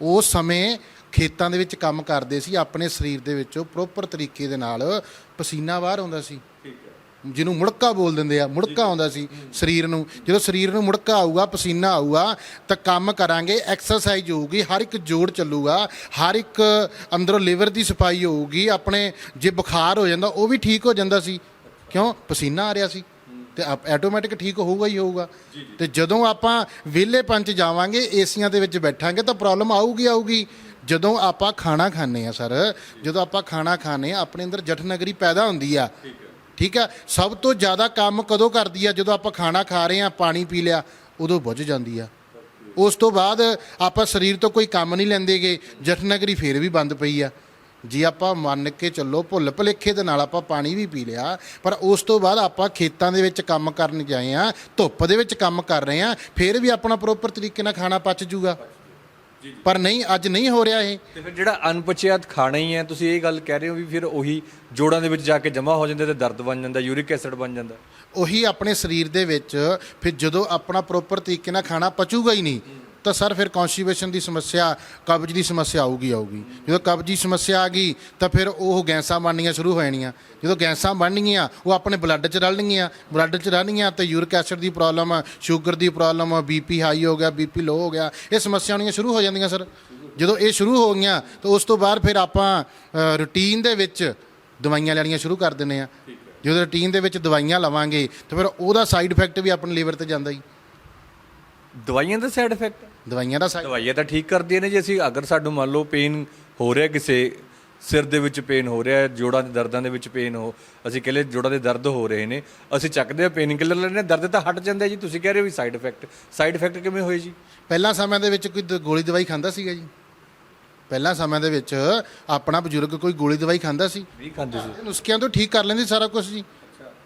ਉਸ ਸਮੇਂ ਖੇਤਾਂ ਦੇ ਵਿੱਚ ਕੰਮ ਕਰਦੇ ਸੀ ਆਪਣੇ ਸਰੀਰ ਦੇ ਵਿੱਚੋਂ ਪ੍ਰੋਪਰ ਤਰੀਕੇ ਦੇ ਨਾਲ ਪਸੀਨਾ ਬਾਹਰ ਆਉਂਦਾ ਸੀ। ਜਿਹਨੂੰ ਮੁੜਕਾ ਬੋਲ ਦਿੰਦੇ ਆ ਮੁੜਕਾ ਆਉਂਦਾ ਸੀ ਸਰੀਰ ਨੂੰ। ਜਦੋਂ ਸਰੀਰ ਨੂੰ ਮੁੜਕਾ ਆਊਗਾ ਪਸੀਨਾ ਆਊਗਾ ਤਾਂ ਕੰਮ ਕਰਾਂਗੇ ਐਕਸਰਸਾਈਜ਼ ਹੋਊਗੀ ਹਰ ਇੱਕ ਜੋੜ ਚੱਲੂਗਾ ਹਰ ਇੱਕ ਅੰਦਰੋਂ ਲਿਵਰ ਦੀ ਸਫ਼ਾਈ ਹੋਊਗੀ ਆਪਣੇ ਜੇ ਬੁਖਾਰ ਹੋ ਜਾਂਦਾ ਉਹ ਵੀ ਠੀਕ ਹੋ ਜਾਂਦਾ ਸੀ। ਕਿਉਂ? ਪਸੀਨਾ ਆ ਰਿਹਾ ਸੀ। ਤੇ ਆਟੋਮੈਟਿਕ ਠੀਕ ਹੋਊਗਾ ਹੀ ਹੋਊਗਾ। ਤੇ ਜਦੋਂ ਆਪਾਂ ਵਿਹਲੇ ਪੰਚ ਜਾਵਾਂਗੇ ਏਸੀਆਂ ਦੇ ਵਿੱਚ ਬੈਠਾਂਗੇ ਤਾਂ ਪ੍ਰੋਬਲਮ ਆਊਗੀ ਆਊਗੀ। ਜਦੋਂ ਆਪਾਂ ਖਾਣਾ ਖਾਂਦੇ ਆ ਸਰ ਜਦੋਂ ਆਪਾਂ ਖਾਣਾ ਖਾਂਦੇ ਆ ਆਪਣੇ ਅੰਦਰ ਜਠਨਗਰੀ ਪੈਦਾ ਹੁੰਦੀ ਆ। ਠੀਕ ਆ ਸਭ ਤੋਂ ਜ਼ਿਆਦਾ ਕੰਮ ਕਦੋਂ ਕਰਦੀ ਆ? ਜਦੋਂ ਆਪਾਂ ਖਾਣਾ ਖਾ ਰਹੇ ਆ ਪਾਣੀ ਪੀ ਲਿਆ, ਉਦੋਂ ਬੁੱਝ ਜਾਂਦੀ ਆ। ਉਸ ਤੋਂ ਬਾਅਦ ਆਪਾਂ ਸਰੀਰ ਤੋਂ ਕੋਈ ਕੰਮ ਨਹੀਂ ਲੈਂਦੇਗੇ ਜਠਨਗਰੀ ਫੇਰ ਵੀ ਬੰਦ ਪਈ ਆ। ਜੇ ਆਪਾਂ ਮੰਨ ਕੇ ਚੱਲੋ ਭੁੱਲ ਭੁਲੇਖੇ ਦੇ ਨਾਲ ਆਪਾਂ ਪਾਣੀ ਵੀ ਪੀ ਲਿਆ, ਪਰ ਉਸ ਤੋਂ ਬਾਅਦ ਆਪਾਂ ਖੇਤਾਂ ਦੇ ਵਿੱਚ ਕੰਮ ਕਰਨ ਗਏ ਆ, ਧੁੱਪ ਦੇ ਵਿੱਚ ਕੰਮ ਕਰ ਰਹੇ ਆ, ਫੇਰ ਵੀ ਆਪਣਾ ਪ੍ਰੋਪਰ ਤਰੀਕੇ ਨਾਲ ਖਾਣਾ ਪਚ ਜੂਗਾ। ਪਰ ਨਹੀਂ ਅੱਜ ਨਹੀਂ ਹੋ ਰਿਹਾ ਇਹ। ਤੇ ਫਿਰ ਜਿਹੜਾ ਅਨਪਚਿਆ ਖਾਣਾ ਹੀ ਹੈ ਤੁਸੀਂ ਇਹ ਗੱਲ ਕਹਿ ਰਹੇ ਹੋ ਵੀ ਫਿਰ ਉਹੀ ਜੋੜਾਂ ਦੇ ਵਿੱਚ ਜਾ ਕੇ ਜਮ੍ਹਾਂ ਹੋ ਜਾਂਦੇ ਤੇ ਦਰਦ ਬਣ ਜਾਂਦਾ ਯੂਰਿਕ ਐਸਿਡ ਬਣ ਜਾਂਦਾ। ਉਹੀ ਆਪਣੇ ਸਰੀਰ ਦੇ ਵਿੱਚ ਫਿਰ ਜਦੋਂ ਆਪਣਾ ਪ੍ਰੋਪਰ ਤਰੀਕੇ ਨਾਲ ਖਾਣਾ ਪਚੂਗਾ ਹੀ ਨਹੀਂ ਤਾਂ ਸਰ ਫਿਰ ਕਨਸਟੀਪੇਸ਼ਨ ਦੀ ਸਮੱਸਿਆ, ਕਬਜ਼ ਦੀ ਸਮੱਸਿਆ ਆਊਗੀ ਆਊਗੀ। ਜਦੋਂ ਕਬਜ਼ ਦੀ ਸਮੱਸਿਆ ਆ ਗਈ, ਤਾਂ ਫਿਰ ਉਹ ਗੈਸਾਂ ਬਣਨੀਆਂ ਸ਼ੁਰੂ ਹੋ ਜਾਣੀਆਂ। ਜਦੋਂ ਗੈਸਾਂ ਬਣਨਗੀਆਂ ਉਹ ਆਪਣੇ ਬਲੱਡ 'ਚ ਰਲਣਗੀਆਂ ਬਲੱਡ 'ਚ ਰਹਿਣਗੀਆਂ ਤਾਂ ਯੂਰਿਕ ਐਸਿਡ ਦੀ ਪ੍ਰੋਬਲਮ ਸ਼ੂਗਰ ਦੀ ਪ੍ਰੋਬਲਮ ਬੀਪੀ ਹਾਈ ਹੋ ਗਿਆ ਬੀਪੀ ਲੋ ਹੋ ਗਿਆ, ਇਹ ਸਮੱਸਿਆ ਹੋਣੀਆਂ ਸ਼ੁਰੂ ਹੋ ਜਾਂਦੀਆਂ ਸਰ। ਜਦੋਂ ਇਹ ਸ਼ੁਰੂ ਹੋ ਗਈਆਂ, ਤਾਂ ਉਸ ਤੋਂ ਬਾਅਦ ਫਿਰ ਆਪਾਂ ਰੂਟੀਨ ਦੇ ਵਿੱਚ ਦਵਾਈਆਂ ਲੈਣੀਆਂ ਸ਼ੁਰੂ ਕਰ ਦਿੰਦੇ ਆ। ਜਦੋਂ ਰੂਟੀਨ ਦੇ ਵਿੱਚ ਦਵਾਈਆਂ ਲਵਾਂਗੇ, ਤਾਂ ਫਿਰ ਉਹਦਾ ਸਾਈਡ ਇਫੈਕਟ ਵੀ ਆਪਣੇ ਲੀਵਰ ਤੇ ਜਾਂਦਾ ਹੀ ਦਵਾਈਆਂ ਦਾ ਸਾਈਡ ਇਫੈਕਟ ਦਵਾਈਆਂ ਦਾ side- ਦਵਾਈਆਂ ਤਾਂ ਠੀਕ ਕਰਦੀਆਂ ਨੇ ਜੇ ਅਸੀਂ ਅਗਰ ਸਾਨੂੰ ਮੰਨ ਲਓ ਪੇਨ ਹੋ ਰਿਹਾ ਕਿਸੇ ਸਿਰ ਦੇ ਵਿੱਚ ਪੇਨ ਹੋ ਰਿਹਾ ਜੋੜਾਂ ਦੇ ਦਰਦਾਂ ਦੇ ਵਿੱਚ ਪੇਨ ਹੋ ਅਸੀਂ ਕਹਿੰਦੇ ਜੋੜਾਂ ਦੇ ਦਰਦ ਹੋ ਰਹੇ ਨੇ ਅਸੀਂ ਚੱਕਦੇ ਆ ਪੇਨ ਕਿਲਰ ਲੈਣੇ ਦਰਦ ਤਾਂ ਹਟ ਜਾਂਦਾ ਜੀ ਤੁਸੀਂ ਕਹਿ ਰਹੇ ਹੋ ਵੀ ਸਾਈਡ ਇਫੈਕਟ ਸਾਈਡ ਇਫੈਕਟ ਕਿਵੇਂ ਹੋਏ ਜੀ? ਪਹਿਲਾਂ ਸਮੇਂ ਦੇ ਵਿੱਚ ਕੋਈ ਦ- ਗੋਲੀ ਦਵਾਈ ਖਾਂਦਾ ਸੀਗਾ ਜੀ। ਪਹਿਲਾਂ ਸਮੇਂ ਦੇ ਵਿੱਚ ਆਪਣਾ ਬਜ਼ੁਰਗ ਕੋਈ ਗੋਲੀ ਦਵਾਈ ਖਾਂਦਾ ਸੀ। ਨਹੀਂ ਖਾਂਦੇ ਸੀ। ਨੁਸਖਿਆਂ ਤੋਂ ਠੀਕ ਕਰ ਲੈਂਦੇ ਸਾਰਾ ਕੁਝ ਜੀ।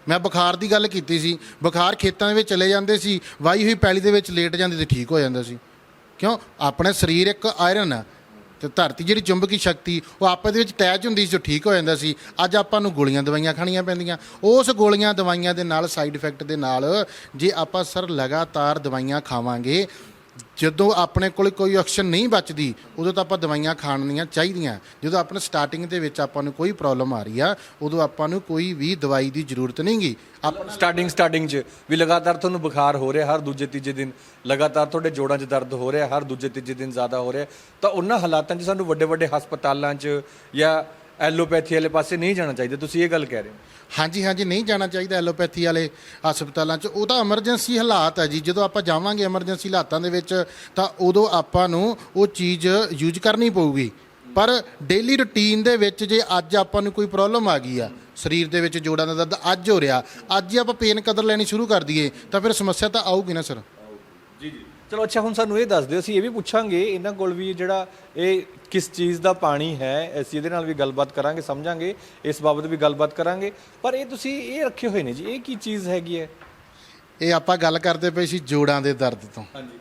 ਮੈਂ ਬੁਖਾਰ ਦੀ ਗੱਲ ਕੀਤੀ ਸੀ। ਬੁਖਾਰ ਖੇਤਾਂ ਦੇ ਵਿੱਚ ਚਲੇ ਜਾਂਦੇ ਸੀ ਵਾਈ ਹੋਈ ਪੈਲੀ ਦੇ ਵਿੱਚ ਲੇਟ ਜਾਂਦੇ ਤੇ ਠੀਕ ਹੋ ਜਾਂਦਾ ਸੀ। ਕਿਉਂ? ਆਪਣੇ ਸਰੀਰ ਇੱਕ ਆਇਰਨ ਹੈ ਤੇ ਧਰਤੀ ਜਿਹੜੀ ਚੁੰਬਕੀ ਸ਼ਕਤੀ, ਉਹ ਆਪਸ ਦੇ ਵਿੱਚ ਅਟੈਚ ਹੁੰਦੀ ਸੀ ਜੋ ਠੀਕ ਹੋ ਜਾਂਦਾ ਸੀ। ਅੱਜ ਆਪਾਂ ਨੂੰ ਗੋਲੀਆਂ ਦਵਾਈਆਂ ਖਾਣੀਆਂ ਪੈਂਦੀਆਂ। ਉਸ ਗੋਲੀਆਂ ਦਵਾਈਆਂ ਦੇ ਨਾਲ ਸਾਈਡ ਇਫੈਕਟ ਦੇ ਨਾਲ ਜੇ ਆਪਾਂ ਸਰ ਲਗਾਤਾਰ ਦਵਾਈਆਂ ਖਾਵਾਂਗੇ ਜਦੋਂ ਆਪਣੇ ਕੋਲ ਕੋਈ ਐਕਸ਼ਨ ਨਹੀਂ ਬਚਦੀ, ਉਦੋਂ ਤਾਂ ਆਪਾਂ ਦਵਾਈਆਂ ਖਾਣੀਆਂ ਚਾਹੀਦੀਆਂ। ਜਦੋਂ ਆਪਣੇ ਸਟਾਰਟਿੰਗ ਦੇ ਵਿੱਚ ਆਪਾਂ ਨੂੰ ਕੋਈ ਪ੍ਰੋਬਲਮ ਆ ਰਹੀ ਆ, ਉਦੋਂ ਆਪਾਂ ਨੂੰ ਕੋਈ ਵੀ ਦਵਾਈ ਦੀ ਜ਼ਰੂਰਤ ਨਹੀਂਗੀ ਆਪਾਂ ਸਟਾਰਟਿੰਗ ਸਟਾਰਟਿੰਗ 'ਚ ਵੀ ਲਗਾਤਾਰ ਤੁਹਾਨੂੰ ਬੁਖਾਰ ਹੋ ਰਿਹਾ ਹਰ ਦੂਜੇ ਤੀਜੇ ਦਿਨ। ਲਗਾਤਾਰ ਤੁਹਾਡੇ ਜੋੜਾਂ 'ਚ ਦਰਦ ਹੋ ਰਿਹਾ, ਹਰ ਦੂਜੇ ਤੀਜੇ ਦਿਨ ਜ਼ਿਆਦਾ ਹੋ ਰਿਹਾ। ਤਾਂ ਉਹਨਾਂ ਹਾਲਾਤਾਂ 'ਚ ਸਾਨੂੰ ਵੱਡੇ ਵੱਡੇ ਹਸਪਤਾਲਾਂ 'ਚ ਜਾਂ ਐਲੋਪੈਥੀ ਵਾਲੇ ਪਾਸੇ ਨਹੀਂ ਜਾਣਾ ਚਾਹੀਦਾ। ਤੁਸੀਂ ਇਹ ਗੱਲ ਕਹਿ ਰਹੇ ਹੋ। ਹਾਂਜੀ ਹਾਂਜੀ, ਨਹੀਂ ਜਾਣਾ ਚਾਹੀਦਾ ਐਲੋਪੈਥੀ ਵਾਲੇ ਹਸਪਤਾਲਾਂ 'ਚ। ਉਹ ਤਾਂ ਐਮਰਜੈਂਸੀ ਹਾਲਾਤ ਹੈ ਜੀ। ਜਦੋਂ ਆਪਾਂ ਜਾਵਾਂਗੇ ਐਮਰਜੈਂਸੀ ਹਾਲਾਤਾਂ ਦੇ ਵਿੱਚ, ਤਾਂ ਉਦੋਂ ਆਪਾਂ ਨੂੰ ਉਹ ਚੀਜ਼ ਯੂਜ਼ ਕਰਨੀ ਪਊਗੀ। ਪਰ ਡੇਲੀ ਰੁਟੀਨ ਦੇ ਵਿੱਚ ਜੇ ਅੱਜ ਆਪਾਂ ਨੂੰ ਕੋਈ ਪ੍ਰੋਬਲਮ ਆ ਗਈ ਆ, ਸਰੀਰ ਦੇ ਵਿੱਚ ਜੋੜਾਂ ਦਾ ਦਰਦ ਅੱਜ ਹੋ ਰਿਹਾ, ਅੱਜ ਹੀ ਆਪਾਂ ਪੇਨ ਕਦਰ ਲੈਣੀ ਸ਼ੁਰੂ ਕਰ ਦਈਏ, ਤਾਂ ਫਿਰ ਸਮੱਸਿਆ ਤਾਂ ਆਊਗੀ ਨਾ ਸਰ ਜੀ ਜੀ। ਚਲੋ ਅੱਛਾ ਹੁਣ ਸਾਨੂੰ ਇਹ ਦੱਸ ਦਿਓ ਅਸੀਂ ਇਹ ਵੀ ਪੁੱਛਾਂਗੇ ਇਹਨਾਂ ਕੋਲ ਵੀ ਜਿਹੜਾ ਇਹ ਕਿਸ ਚੀਜ਼ ਦਾ ਪਾਣੀ ਹੈ ਅਸੀਂ ਇਹਦੇ ਨਾਲ ਵੀ ਗੱਲਬਾਤ ਕਰਾਂਗੇ ਸਮਝਾਂਗੇ ਇਸ ਬਾਬਤ ਵੀ ਗੱਲਬਾਤ ਕਰਾਂਗੇ। ਪਰ ਇਹ ਤੁਸੀਂ ਇਹ ਰੱਖੇ ਹੋਏ ਨੇ ਜੀ ਇਹ ਕੀ ਚੀਜ਼ ਹੈਗੀ ਹੈ? ਇਹ ਆਪਾਂ ਗੱਲ ਕਰਦੇ ਪਏ ਸੀ ਜੋੜਾਂ ਦੇ ਦਰਦ ਤੋਂ। ਹਾਂਜੀ।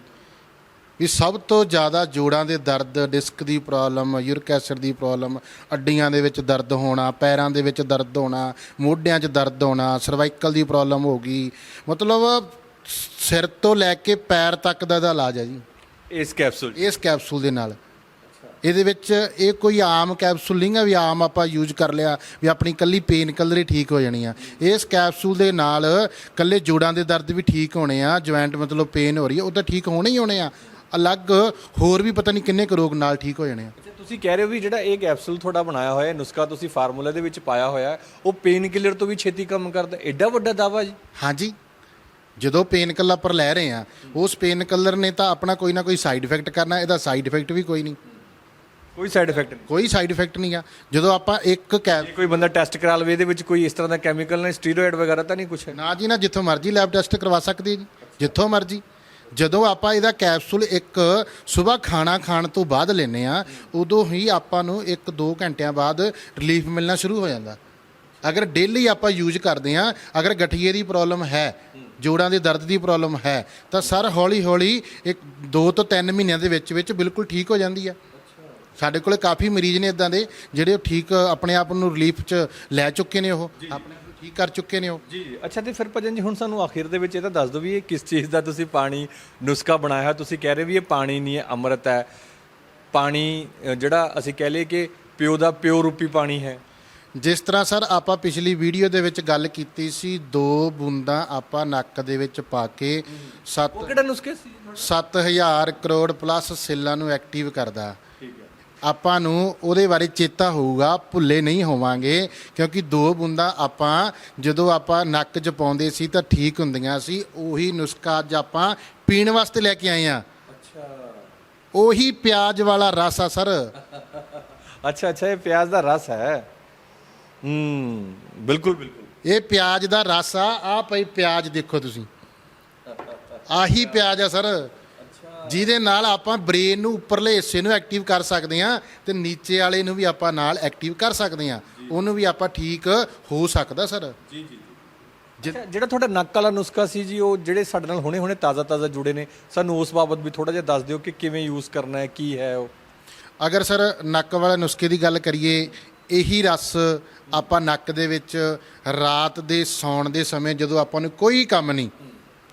ਵੀ ਸਭ ਤੋਂ ਜ਼ਿਆਦਾ ਜੋੜਾਂ ਦੇ ਦਰਦ ਡਿਸਕ ਦੀ ਪ੍ਰੋਬਲਮ ਯੂਰਿਕ ਐਸਿਡ ਦੀ ਪ੍ਰੋਬਲਮ ਅੱਡੀਆਂ ਦੇ ਵਿੱਚ ਦਰਦ ਹੋਣਾ ਪੈਰਾਂ ਦੇ ਵਿੱਚ ਦਰਦ ਹੋਣਾ ਮੋਢਿਆਂ 'ਚ ਦਰਦ ਹੋਣਾ ਸਰਵਾਈਕਲ ਦੀ ਪ੍ਰੋਬਲਮ ਹੋ ਗਈ। ਮਤਲਬ ਸਿਰ ਤੋਂ ਲੈ ਕੇ ਪੈਰ ਤੱਕ ਦਾ ਇਹਦਾ ਇਲਾਜ ਹੈ ਜੀ। ਇਸ ਕੈਪਸੂਲ ਇਸ ਕੈਪਸੂਲ ਦੇ ਨਾਲ। ਇਹਦੇ ਵਿੱਚ ਇਹ ਕੋਈ ਆਮ ਕੈਪਸੂਲ ਨਹੀਂ ਹੈ ਵੀ ਆਮ ਆਪਾਂ ਯੂਜ਼ ਕਰ ਲਿਆ ਵੀ ਆਪਣੀ ਕੱਲੀ ਪੇਨ ਕਲਰ ਹੀ ਠੀਕ ਹੋ ਜਾਣੀ ਆ। ਇਸ ਕੈਪਸੂਲ ਦੇ ਨਾਲ ਕੱਲੇ ਜੋੜਾਂ ਦੇ ਦਰਦ ਵੀ ਠੀਕ ਹੋਣੇ ਆ ਜੁਆਇੰਟ ਮਤਲਬ ਪੇਨ ਹੋ ਰਹੀ ਹੈ ਉਹ ਤਾਂ ਠੀਕ ਹੋਣੇ ਹੀ ਹੋਣੇ ਆ। ਅਲੱਗ ਹੋਰ ਵੀ ਪਤਾ ਨਹੀਂ ਕਿੰਨੇ ਕੁ ਰੋਗ ਨਾਲ ਠੀਕ ਹੋ ਜਾਣੇ ਆ। ਤੁਸੀਂ ਕਹਿ ਰਹੇ ਹੋ ਵੀ ਜਿਹੜਾ ਇਹ ਕੈਪਸੂਲ ਤੁਹਾਡਾ ਬਣਾਇਆ ਹੋਇਆ ਹੈ ਨੁਸਖਾ ਤੁਸੀਂ ਫਾਰਮੂਲਾ ਦੇ ਵਿੱਚ ਪਾਇਆ ਹੋਇਆ ਹੈ, ਉਹ ਪੇਨ ਕਿਲਰ ਤੋਂ ਵੀ ਛੇਤੀ ਕੰਮ ਕਰਦਾ ਐਡਾ ਵੱਡਾ ਦਾਵਾ ਜੀ। ਹਾਂਜੀ। ਜਦੋਂ ਪੇਨ ਕਲਰ ਪਰ ਲੈ ਰਹੇ ਆ ਉਸ ਪੇਨ ਕਲਰ ਨੇ ਤਾਂ ਆਪਣਾ ਕੋਈ ਨਾ ਕੋਈ ਸਾਈਡ ਇਫੈਕਟ ਕਰਨਾ ਇਹਦਾ ਸਾਈਡ ਇਫੈਕਟ ਵੀ ਕੋਈ ਨਹੀਂ। ਕੋਈ ਸਾਈਡ ਇਫੈਕਟ ਨਹੀਂ। ਕੋਈ ਸਾਈਡ ਇਫੈਕਟ ਨਹੀਂ ਆ। ਜਦੋਂ ਆਪਾਂ ਇੱਕ ਕੈਪ ਜੇ ਕੋਈ ਬੰਦਾ ਟੈਸਟ ਕਰਾ ਲਵੇ ਇਹਦੇ ਵਿੱਚ ਕੋਈ ਇਸ ਤਰ੍ਹਾਂ ਦਾ ਕੈਮੀਕਲ ਨਾ ਸਟੀਰੋਇਡ ਵਗੈਰਾ ਤਾਂ ਨਹੀਂ ਕੁਝ ਹੈ? ਨਾ ਜੀ ਨਾ ਜਿੱਥੋਂ ਮਰਜ਼ੀ ਲੈਬ ਟੈਸਟ ਕਰਵਾ ਸਕਦੇ ਜੀ ਜਿੱਥੋਂ ਮਰਜ਼ੀ। ਜਦੋਂ ਆਪਾਂ ਇਹਦਾ ਕੈਪਸੂਲ ਇੱਕ ਸਵੇਰ ਖਾਣਾ ਖਾਣ ਤੋਂ ਬਾਅਦ ਲੈਨੇ ਆ ਉਦੋਂ ਹੀ ਆਪਾਂ ਨੂੰ 1-2 ਘੰਟਿਆਂ ਬਾਅਦ ਰਿਲੀਫ ਮਿਲਣਾ ਸ਼ੁਰੂ ਹੋ ਜਾਂਦਾ। ਅਗਰ ਡੇਲੀ ਆਪਾਂ ਯੂਜ਼ ਕਰਦੇ ਆ ਅਗਰ ਗਠੀਏ ਦੀ ਪ੍ਰੋਬਲਮ ਹੈ ਜੋੜਾਂ ਦੇ ਦਰਦ ਦੀ ਪ੍ਰੋਬਲਮ ਹੈ ਤਾਂ ਸਰ ਹੌਲੀ ਹੌਲੀ ਇੱਕ 2 ਤੋਂ 3 ਮਹੀਨਿਆਂ ਦੇ ਵਿੱਚ ਵਿੱਚ ਬਿਲਕੁਲ ਠੀਕ ਹੋ ਜਾਂਦੀ ਆ। ਸਾਡੇ ਕੋਲੇ ਕਾਫੀ ਮਰੀਜ਼ ਨੇ ਇਦਾਂ ਦੇ ਜਿਹੜੇ ਉਹ ਠੀਕ ਆਪਣੇ ਆਪ ਨੂੰ ਰਿਲੀਫ 'ਚ ਲੈ ਚੁੱਕੇ ਨੇ ਉਹ ਆਪਣੇ ਆਪ ਨੂੰ ਠੀਕ ਕਰ ਚੁੱਕੇ ਨੇ ਉਹ। ਜੀ ਜੀ। ਅੱਛਾ ਤੇ ਫਿਰ ਭਜਨ ਜੀ ਹੁਣ ਸਾਨੂੰ ਆਖਿਰ ਦੇ ਵਿੱਚ ਇਹ ਤਾਂ ਦੱਸ ਦਿਓ ਵੀ ਇਹ ਕਿਸ ਚੀਜ਼ ਦਾ ਤੁਸੀਂ ਪਾਣੀ ਨੁਸਖਾ ਬਣਾਇਆ ਹੈ ਤੁਸੀਂ ਕਹਿ ਰਹੇ ਵੀ ਇਹ ਪਾਣੀ ਨਹੀਂ ਹੈ ਅੰਮ੍ਰਿਤ ਹੈ। ਪਾਣੀ ਜਿਹੜਾ ਅਸੀਂ ਕਹਿ ਲਈਏ ਕਿ ਪਿਓ ਦਾ ਪਿਓ ਰੂਪੀ ਪਾਣੀ ਹੈ। ਜਿਸ ਤਰ੍ਹਾਂ ਸਰ ਆਪਾਂ ਪਿਛਲੀ ਵੀਡੀਓ ਦੇ ਵਿੱਚ ਗੱਲ ਕੀਤੀ ਸੀ ਦੋ ਬੂੰਦਾਂ ਆਪਾਂ ਨੱਕ ਦੇ ਵਿੱਚ ਪਾ ਕੇ 7 ਉਹ ਕਿਹੜਾ ਨੁਸਖੇ ਸੀ? 7000 ਕਰੋੜ ਪਲੱਸ ਸੈੱਲਾਂ ਨੂੰ ਐਕਟਿਵ ਕਰਦਾ। ਆਪਾਂ ਨੂੰ ਉਹਦੇ ਬਾਰੇ ਚੇਤਾ ਹੋਊਗਾ ਭੁੱਲੇ ਨਹੀਂ ਹੋਵਾਂਗੇ ਕਿਉਂਕਿ ਦੋ ਬੂੰਦਾਂ ਆਪਾਂ ਜਦੋਂ ਆਪਾਂ ਨੱਕ 'ਚ ਪਾਉਂਦੇ ਸੀ ਤਾਂ ਠੀਕ ਹੁੰਦੀਆਂ ਸੀ ਉਹੀ ਨੁਸਖਾ ਅੱਜ ਆਪਾਂ ਪੀਣ ਵਾਸਤੇ ਲੈ ਕੇ ਆਏ ਆ ਅੱਛਾ। ਉਹੀ ਪਿਆਜ਼ ਵਾਲਾ ਰਸ ਆ ਸਰ। ਅੱਛਾ ਅੱਛਾ ਇਹ ਪਿਆਜ਼ ਦਾ ਰਸ ਹੈ। ਹੂੰ ਬਿਲਕੁਲ ਬਿਲਕੁਲ। ਇਹ ਪਿਆਜ਼ ਦਾ ਰਸ ਆ ਆ ਪਈ ਪਿਆਜ਼ ਦੇਖੋ ਤੁਸੀਂ। ਆਹੀ ਪਿਆਜ਼ ਆ ਸਰ। ਜਿਹਦੇ ਨਾਲ ਆਪਾਂ ਬ੍ਰੇਨ ਨੂੰ ਉੱਪਰਲੇ ਹਿੱਸੇ ਨੂੰ ਐਕਟਿਵ ਕਰ ਸਕਦੇ ਆ ਤੇ ਨੀਚੇ ਵਾਲੇ ਨੂੰ ਵੀ ਆਪਾਂ ਨਾਲ ਐਕਟਿਵ ਕਰ ਸਕਦੇ ਆ ਉਹਨੂੰ ਵੀ ਆਪਾਂ ਠੀਕ ਹੋ ਸਕਦਾ ਸਰ। ਜੀ ਜੀ ਅੱਛਾ, ਜਿਹੜਾ ਤੁਹਾਡਾ ਨੱਕ ਵਾਲਾ ਨੁਸਖਾ ਸੀ ਜੀ ਉਹ ਜਿਹੜੇ ਸਾਡੇ ਨਾਲ ਹੁਣੇ-ਹੁਣੇ ਤਾਜ਼ਾ-ਤਾਜ਼ਾ ਜੁੜੇ ਨੇ ਸਾਨੂੰ ਉਸ ਬਾਬਤ ਵੀ ਥੋੜਾ ਜਿਹਾ ਦੱਸ ਦਿਓ ਕਿ ਕਿਵੇਂ ਯੂਜ਼ ਕਰਨਾ ਹੈ ਕੀ ਹੈ ਉਹ? ਅਗਰ ਸਰ ਨੱਕ ਵਾਲੇ ਨੁਸਖੇ ਦੀ ਗੱਲ ਕਰੀਏ ਇਹੀ ਰਸ ਆਪਾਂ ਨੱਕ ਦੇ ਵਿੱਚ ਰਾਤ ਦੇ ਸੌਣ ਦੇ ਸਮੇਂ ਜਦੋਂ ਆਪਾਂ ਨੂੰ ਕੋਈ ਕੰਮ ਨਹੀਂ,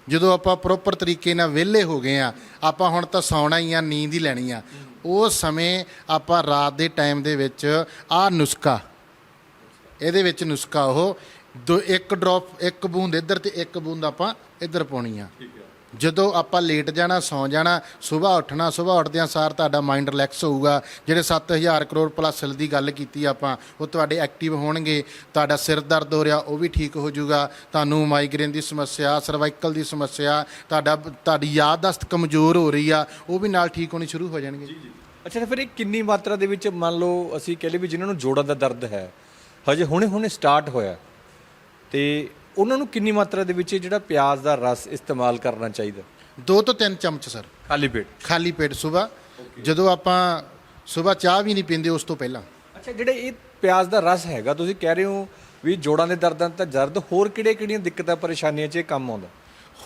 ਜਦੋਂ ਆਪਾਂ ਪ੍ਰੋਪਰ ਤਰੀਕੇ ਨਾਲ ਵਿਹਲੇ ਹੋ ਗਏ ਆ ਆਪਾਂ ਹੁਣ ਤਾਂ ਸੌਣਾ ਹੀ ਆ, ਨੀਂਦ ਹੀ ਲੈਣੀ ਆ ਉਸ ਸਮੇਂ ਆਪਾਂ ਰਾਤ ਦੇ ਟਾਈਮ ਦੇ ਵਿੱਚ ਆਹ ਨੁਸਖਾ, ਇਹਦੇ ਵਿੱਚ ਨੁਸਖਾ ਉਹ, ਦੋ ਇੱਕ ਡ੍ਰੌਪ ਇੱਕ ਬੂੰਦ ਇੱਧਰ ਤੇ ਇੱਕ ਬੂੰਦ ਆਪਾਂ ਇੱਧਰ ਪਾਉਣੀ ਆ। ਜਦੋਂ ਆਪਾਂ ਲੇਟ ਜਾਣਾ, ਸੌਂ ਜਾਣਾ, ਸਵੇਰ ਉੱਠਣਾ, ਸਵੇਰ ਉੱਠਦਿਆਂ ਸਾਰ ਤੁਹਾਡਾ ਮਾਈਂਡ ਰਿਲੈਕਸ ਹੋਊਗਾ। ਜਿਹੜੇ 7000 ਕਰੋੜ ਪਲੱਸ ਦੀ ਗੱਲ ਕੀਤੀ ਆਪਾਂ, ਉਹ ਤੁਹਾਡੇ ਐਕਟਿਵ ਹੋਣਗੇ। ਤੁਹਾਡਾ ਸਿਰ ਦਰਦ ਹੋ ਰਿਹਾ, ਉਹ ਵੀ ਠੀਕ ਹੋ ਜਾਊਗਾ। ਤੁਹਾਨੂੰ ਮਾਈਗ੍ਰੇਨ ਦੀ ਸਮੱਸਿਆ ਸਰਵਾਈਕਲ ਦੀ ਸਮੱਸਿਆ, ਤੁਹਾਡਾ, ਤੁਹਾਡੀ ਯਾਦਦਾਸ਼ਤ ਕਮਜ਼ੋਰ ਹੋ ਰਹੀ ਆ, ਉਹ ਵੀ ਨਾਲ ਠੀਕ ਹੋਣੀ ਸ਼ੁਰੂ ਹੋ ਜਾਣਗੇ। ਅੱਛਾ, ਤਾਂ ਫਿਰ ਇਹ ਕਿੰਨੀ ਮਾਤਰਾ ਦੇ ਵਿੱਚ ਮੰਨ ਲਓ ਅਸੀਂ ਕਹਿ ਲਈਏ ਵੀ ਜਿਨ੍ਹਾਂ ਨੂੰ ਜੋੜਾਂ ਦਾ ਦਰਦ ਹੈ, ਹਜੇ ਹੁਣੇ-ਹੁਣੇ ਸਟਾਰਟ ਹੋਇਆ। ਤੇ ਉਹਨਾਂ ਨੂੰ ਕਿੰਨੀ ਮਾਤਰਾ ਦੇ ਵਿੱਚ ਇਹ ਜਿਹੜਾ ਪਿਆਜ਼ ਦਾ ਰਸ ਇਸਤੇਮਾਲ ਕਰਨਾ ਚਾਹੀਦਾ? ਦੋ ਤੋਂ ਤਿੰਨ ਚਮਚ ਸਰ। ਖਾਲੀ ਪੇਟ? ਖਾਲੀ ਪੇਟ ਸਵੇਰ। ਜਦੋਂ ਆਪਾਂ ਸਵੇਰ ਚਾਹ ਵੀ ਨਹੀਂ ਪੀਂਦੇ ਉਸ ਤੋਂ ਪਹਿਲਾਂ। ਅੱਛਾ ਜਿਹੜੇ ਇਹ ਪਿਆਜ਼ ਦਾ ਰਸ ਹੈਗਾ ਤੁਸੀਂ ਕਹਿ ਰਹੇ ਹੋ ਵੀ ਜੋੜਾਂ ਦੇ ਦਰਦਾਂ ਤਾਂ ਦਰਦ ਹੋਰ ਕਿਹੜੇ-ਕਿਹੜੀਆਂ ਦਿੱਕਤਾਂ ਪਰੇਸ਼ਾਨੀਆਂ 'ਚ ਇਹ ਕੰਮ ਆਉਂਦਾ?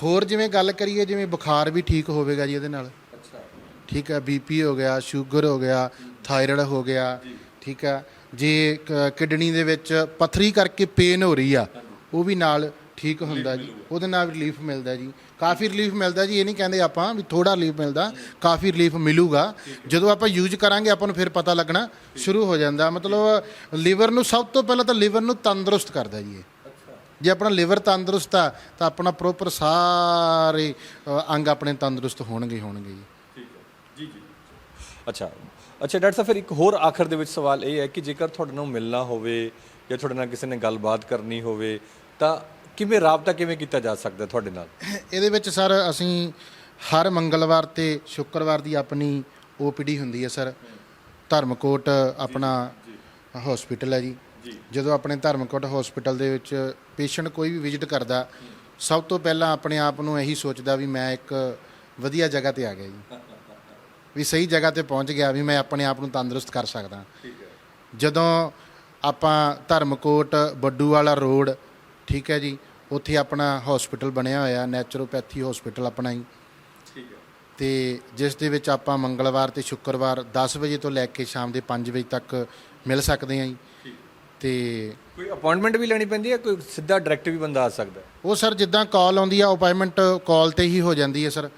ਹੋਰ ਜਿਵੇਂ ਗੱਲ ਕਰੀਏ ਜਿਵੇਂ ਬੁਖਾਰ ਵੀ ਠੀਕ ਹੋਵੇਗਾ ਜੀ ਇਹਦੇ ਨਾਲ। ਅੱਛਾ। ਠੀਕ ਹੈ ਬੀਪੀ ਹੋ ਗਿਆ ਸ਼ੂਗਰ ਹੋ ਗਿਆ ਥਾਇਰਾਇਡ ਹੋ ਗਿਆ। ਠੀਕ ਹੈ ਜੇ ਕਿਡਨੀ ਦੇ ਵਿੱਚ ਪਥਰੀ ਕਰਕੇ ਪੇਨ ਹੋ ਰਹੀ ਆ ਉਹ ਵੀ ਨਾਲ ਠੀਕ ਹੁੰਦਾ ਜੀ। ਉਹਦੇ ਨਾਲ ਰਿਲੀਫ ਮਿਲਦਾ ਜੀ। ਕਾਫੀ ਰਿਲੀਫ ਮਿਲਦਾ ਜੀ ਇਹ ਨਹੀਂ ਕਹਿੰਦੇ ਆਪਾਂ ਵੀ ਥੋੜਾ ਰਿਲੀਫ ਮਿਲਦਾ ਕਾਫੀ ਰਿਲੀਫ ਮਿਲੂਗਾ। ਜਦੋਂ ਆਪਾਂ ਯੂਜ਼ ਕਰਾਂਗੇ ਆਪਾਂ ਨੂੰ ਫਿਰ ਪਤਾ ਲੱਗਣਾ ਸ਼ੁਰੂ ਹੋ ਜਾਂਦਾ। ਮਤਲਬ ਲਿਵਰ ਨੂੰ ਸਭ ਤੋਂ ਪਹਿਲਾਂ ਤਾਂ ਲਿਵਰ ਨੂੰ ਤੰਦਰੁਸਤ ਕਰਦਾ ਜੀ ਇਹ। ਜੇ ਆਪਣਾ ਲਿਵਰ ਤੰਦਰੁਸਤ ਆ ਤਾਂ ਆਪਣਾ ਪ੍ਰੋਪਰ ਸਾਰੇ ਅੰਗ ਆਪਣੇ ਤੰਦਰੁਸਤ ਹੋਣਗੇ ਹੀ ਹੋਣਗੇ ਜੀ। ਅੱਛਾ। ਅੱਛਾ ਡਾਕਟਰ ਸਾਹਿਬ ਫਿਰ ਇੱਕ ਹੋਰ ਆਖਰ ਦੇ ਵਿੱਚ ਸਵਾਲ ਇਹ ਹੈ ਕਿ ਜੇਕਰ ਤੁਹਾਡੇ ਨਾਲ ਮਿਲਣਾ ਹੋਵੇ ਜਾਂ ਤੁਹਾਡੇ ਨਾਲ ਕਿਸੇ ਨੇ ਗੱਲਬਾਤ ਕਰਨੀ ਹੋਵੇ ਤਾਂ ਕਿਵੇਂ ਰਾਬਤਾ ਕਿਵੇਂ ਕੀਤਾ ਜਾ ਸਕਦਾ ਤੁਹਾਡੇ ਨਾਲ? ਇਹਦੇ ਵਿੱਚ ਸਰ ਅਸੀਂ ਹਰ ਮੰਗਲਵਾਰ ਤੇ ਸ਼ੁੱਕਰਵਾਰ ਦੀ ਆਪਣੀ ਓਪੀਡੀ ਹੁੰਦੀ ਹੈ ਸਰ। ਧਰਮਕੋਟ ਆਪਣਾ ਹਸਪੀਟਲ ਹੈ ਜੀ। ਜਦੋਂ ਆਪਣੇ ਧਰਮਕੋਟ ਹਸਪੀਟਲ ਦੇ ਵਿੱਚ ਪੇਸ਼ੈਂਟ ਕੋਈ ਵੀ ਵਿਜ਼ਿਟ ਕਰਦਾ ਸਭ ਤੋਂ ਪਹਿਲਾਂ ਆਪਣੇ ਆਪ ਨੂੰ ਇਹੀ ਸੋਚਦਾ ਵੀ ਮੈਂ ਇੱਕ ਵਧੀਆ ਜਗ੍ਹਾ ਤੇ ਆ ਗਿਆ ਜੀ। ਵੀ ਸਹੀ ਜਗ੍ਹਾ ਤੇ ਪਹੁੰਚ ਗਿਆ ਵੀ ਮੈਂ ਆਪਣੇ ਆਪ ਨੂੰ ਤੰਦਰੁਸਤ ਕਰ ਸਕਦਾ। ਜਦੋਂ ਆਪਾਂ ਧਰਮਕੋਟ ਬੱਡੂ ਵਾਲਾ ਰੋਡ ਠੀਕ ਹੈ ਜੀ। ਉੱਥੇ ਆਪਣਾ ਹਸਪੀਟਲ ਬਣਿਆ ਹੋਇਆ ਨੈਚੁਰੋਪੈਥੀ ਹਸਪੀਟਲ ਆਪਣਾ ਹੀ। ਤੇ ਜਿਸ ਦੇ ਵਿੱਚ ਆਪਾਂ ਮੰਗਲਵਾਰ ਤੇ ਸ਼ੁੱਕਰਵਾਰ 10 ਵਜੇ ਤੋਂ ਲੈ ਕੇ ਸ਼ਾਮ ਦੇ 5 ਵਜੇ ਤੱਕ ਮਿਲ ਸਕਦੇ ਹਾਂ ਜੀ। ਤੇ ਕੋਈ ਅਪਾਇੰਟਮੈਂਟ ਵੀ ਲੈਣੀ ਪੈਂਦੀ ਹੈ ਕੋਈ ਸਿੱਧਾ ਡਾਇਰੈਕਟ ਵੀ ਬੰਦਾ ਆ ਸਕਦਾ ਹੈ? ਉਹ ਸਰ ਜਿੱਦਾਂ ਕਾਲ ਆਉਂਦੀ ਆ ਅਪਾਇੰਟਮੈਂਟ ਕਾਲ ਤੇ ਹੀ ਹੋ ਜਾਂਦੀ ਹੈ ਸਰ।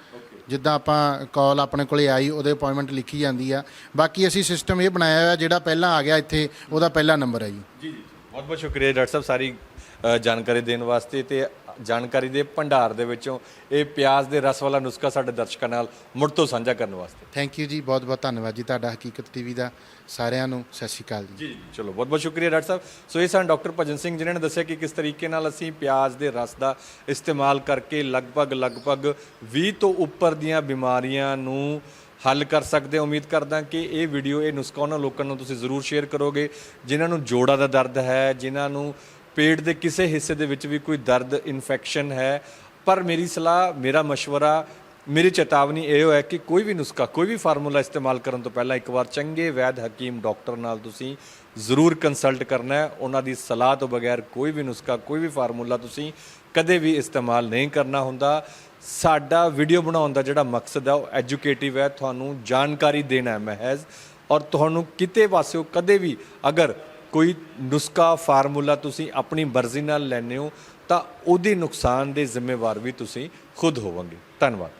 ਜਿੱਦਾਂ ਆਪਾਂ ਕਾਲ ਆਪਣੇ ਕੋਲੇ ਆਈ ਉਹਦੇ ਅਪਾਇੰਟਮੈਂਟ ਲਿਖੀ ਜਾਂਦੀ ਆ। ਬਾਕੀ ਅਸੀਂ ਸਿਸਟਮ ਇਹ ਬਣਾਇਆ ਹੋਇਆ ਜਿਹੜਾ ਪਹਿਲਾਂ ਆ ਗਿਆ ਇੱਥੇ ਉਹਦਾ ਪਹਿਲਾ ਨੰਬਰ ਹੈ ਜੀ। ਜੀ ਜੀ ਬਹੁਤ ਬਹੁਤ ਸ਼ੁਕਰੀਆ ਡਾਕਟਰ ਸਾਹਿਬ ਸਾਰੀ ਜਾਣਕਾਰੀ ਦੇਣ ਵਾਸਤੇ ਤੇ ਜਾਣਕਾਰੀ ਦੇ ਭੰਡਾਰ ਦੇ ਵਿੱਚੋਂ ਇਹ ਪਿਆਜ਼ ਦੇ ਰਸ ਵਾਲਾ ਨੁਸਖਾ ਸਾਡੇ ਦਰਸ਼ਕਾਂ ਨਾਲ ਮੁੜ ਤੋਂ ਸਾਂਝਾ ਕਰਨ ਵਾਸਤੇ। ਥੈਂਕ ਯੂ ਜੀ ਬਹੁਤ ਬਹੁਤ ਧੰਨਵਾਦ ਜੀ ਤੁਹਾਡਾ ਹਕੀਕਤ ਟੀਵੀ ਦਾ। ਸਾਰਿਆਂ ਨੂੰ ਸਤਿ ਸ਼੍ਰੀ ਅਕਾਲ ਜੀ। ਜੀ ਚਲੋ ਬਹੁਤ ਬਹੁਤ ਸ਼ੁਕਰੀਆ ਡਾਕਟਰ ਸਾਹਿਬ। ਸੋ ਇਹ ਸਨ ਡਾਕਟਰ ਭਜਨ ਸਿੰਘ ਜਿਨ੍ਹਾਂ ਨੇ ਦੱਸਿਆ ਕਿ ਕਿਸ ਤਰੀਕੇ ਨਾਲ ਅਸੀਂ ਪਿਆਜ਼ ਦੇ ਰਸ ਦਾ ਇਸਤੇਮਾਲ ਕਰਕੇ ਲਗਭਗ ਲਗਭਗ 20 ਤੋਂ ਉੱਪਰ ਦੀਆਂ ਬਿਮਾਰੀਆਂ ਨੂੰ ਹੱਲ ਕਰ ਸਕਦੇ ਹਾਂ। ਉਮੀਦ ਕਰਦਾ ਕਿ ਇਹ ਵੀਡੀਓ ਇਹ ਨੁਸਖਾ ਉਹਨਾਂ ਲੋਕਾਂ ਨੂੰ ਤੁਸੀਂ ਜ਼ਰੂਰ ਸ਼ੇਅਰ ਕਰੋਗੇ ਜਿਨ੍ਹਾਂ ਨੂੰ ਜੋੜਾਂ ਦਾ ਦਰਦ ਹੈ ਜਿਨ੍ਹਾਂ ਨੂੰ ਪੇਟ ਦੇ ਕਿਸੇ ਹਿੱਸੇ ਦੇ ਵਿੱਚ ਵੀ ਕੋਈ ਦਰਦ ਇਨਫੈਕਸ਼ਨ ਹੈ, ਪਰ ਮੇਰੀ ਸਲਾਹ, ਮੇਰਾ ਮਸ਼ਵਰਾ, ਮੇਰੀ ਚੇਤਾਵਨੀ ਇਹ ਹੈ ਕਿ ਕੋਈ ਵੀ ਨੁਸਖਾ, ਕੋਈ ਵੀ ਫਾਰਮੂਲਾ ਇਸਤੇਮਾਲ ਕਰਨ ਤੋਂ ਪਹਿਲਾਂ ਇੱਕ ਵਾਰ ਚੰਗੇ ਵੈਦ ਹਕੀਮ ਡਾਕਟਰ ਨਾਲ ਤੁਸੀਂ ਜ਼ਰੂਰ ਕੰਸਲਟ ਕਰਨਾ ਹੈ। ਉਹਨਾਂ ਦੀ ਸਲਾਹ ਤੋਂ ਬਗੈਰ ਕੋਈ ਵੀ ਨੁਸਖਾ, ਕੋਈ ਵੀ ਫਾਰਮੂਲਾ ਤੁਸੀਂ ਕਦੇ ਵੀ ਇਸਤੇਮਾਲ ਨਹੀਂ ਕਰਨਾ ਹੁੰਦਾ। ਸਾਡਾ ਵੀਡੀਓ ਬਣਾਉਣ ਦਾ ਜਿਹੜਾ ਮਕਸਦ ਹੈ, ਉਹ ਐਜੂਕੇਟਿਵ ਹੈ। ਤੁਹਾਨੂੰ ਜਾਣਕਾਰੀ ਦੇਣਾ ਹੈ ਮਹਿਜ਼। ਔਰ ਤੁਹਾਨੂੰ ਕਿਤੇ ਪਾਸਿਓ ਕਦੇ ਵੀ ਅਗਰ ਕੋਈ ਨੁਸਖਾ ਫਾਰਮੂਲਾ ਤੁਸੀਂ ਆਪਣੀ ਮਰਜ਼ੀ ਨਾਲ ਲੈਂਦੇ ਹੋ, ਤਾਂ ਉਹਦੇ ਨੁਕਸਾਨ ਦੇ ਜ਼ਿੰਮੇਵਾਰ ਵੀ ਤੁਸੀਂ ਖੁਦ ਹੋਵੋਗੇ। ਧੰਨਵਾਦ।